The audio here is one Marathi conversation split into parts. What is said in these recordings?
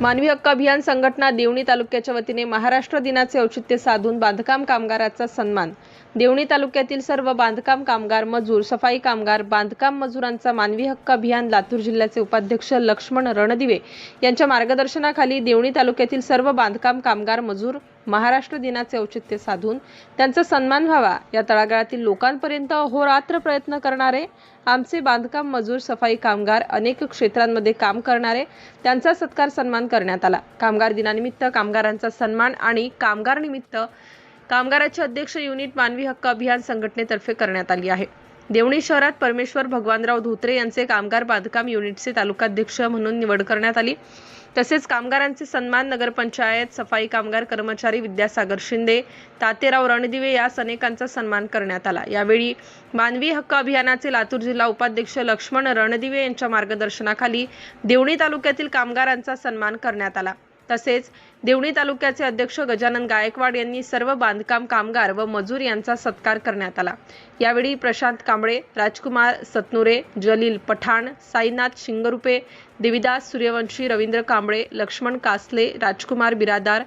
मानवी हक्क अभियान संघटना देवणी तालुक्याच्या वतीने महाराष्ट्र दिनाचे औचित्य साधून बांधकाम कामगाराचा सन्मान. देवणी तालुक्यातील सर्व बांधकाम कामगार मजूर सफाई कामगार बांधकाम मजुरांचा मानवी हक्क अभियान लातूर जिल्ह्याचे उपाध्यक्ष लक्ष्मण रणदिवे यांच्या मार्गदर्शनाखाली देवणी तालुक्यातील सर्व बांधकाम कामगार मजूर महाराष्ट्र दिनाचे औचित्य साधून त्यांचा सन्मान व्हावा. या तळागाळातील लोकांपर्यंत अहोरात्र प्रयत्न करणारे आमचे बांधकाम मजूर सफाई कामगार अनेक क्षेत्रांमध्ये काम करणारे त्यांचा सत्कार सन्मान करण्यात आला. कामगार दिनानिमित्त कामगारांचा सन्मान आणि कामगार निमित्त कामगाराचे अध्यक्ष युनिट मानवी हक्क अभियान संघटनेतर्फे करण्यात आली आहे. देवणी शहरात परमेश्वर भगवानराव धोत्रे यांचे कामगार बांधकाम युनिटचे तालुकाध्यक्ष म्हणून निवड करण्यात आली. तसेच कामगारांचे सन्मान नगरपंचायत सफाई कामगार कर्मचारी विद्यासागर शिंदे तातेराव रणदिवे यास अनेकांचा सन्मान करण्यात आला. यावेळी मानवी हक्क अभियानाचे लातूर जिल्हा उपाध्यक्ष लक्ष्मण रणदिवे यांच्या मार्गदर्शनाखाली देवणी तालुक्यातील कामगारांचा सन्मान करण्यात आला. तसेच देवणी तालुक्याचे अध्यक्ष गजानन गायकवाड यांनी सर्व बांधकाम कामगार व मजूर यांचा सत्कार करण्यात आला. यावेळी प्रशांत कांबळे राजकुमार सतनुरे जलील पठाण साईनाथ शिंगरुपे देविदास सूर्यवंशी रवींद्र कांबळे लक्ष्मण कासले राजकुमार बिरादार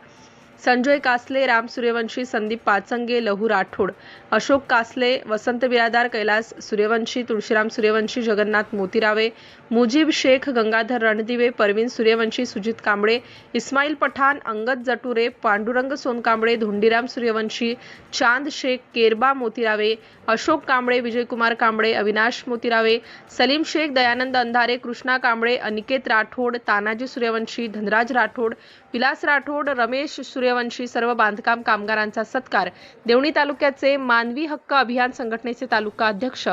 संजय कासले राम सूर्यवंशी संदीप पाचंगे लहू राठोड अशोक कासले वसंत बिरादार कैलास सूर्यवंशी तुळशीराम सूर्यवंशी जगन्नाथ मोतीरावे मुजीब शेख गंगाधर रणदिवे परवीन सूर्यवंशी सुजित कांबळे इस्माईल पठाण अंगद जटुरे पांडुरंग सोनकांबळे धोंडीराम सूर्यवंशी चांद शेख केरबा मोतीरावे अशोक कांबळे विजयकुमार कांबळे अविनाश मोतीरावे सलीम शेख दयानंद अंधारे कृष्णा कांबळे अनिकेत राठोड तानाजी सूर्यवंशी धनराज राठोड विलास राठोड रमेश सूर्य सूर्यवंशी सर्व बांधकाम कामगारांचा सत्कार. देवणी तालुक्याचे मानवी हक्क अभियान संघटनेचे तालुका अध्यक्ष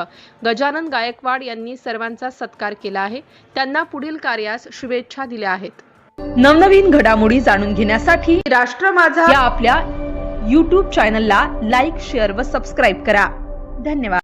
गजानन गायकवाड यांनी सर्वांचा सत्कार केला आहे. त्यांना पुढील कार्यास शुभेच्छा दिल्या आहेत. नवनवीन घडामोडी जाणून घेण्यासाठी राष्ट्र माझा या आपल्या यूट्यूब चॅनलला लाईक शेअर व सबस्क्राईब करा. धन्यवाद.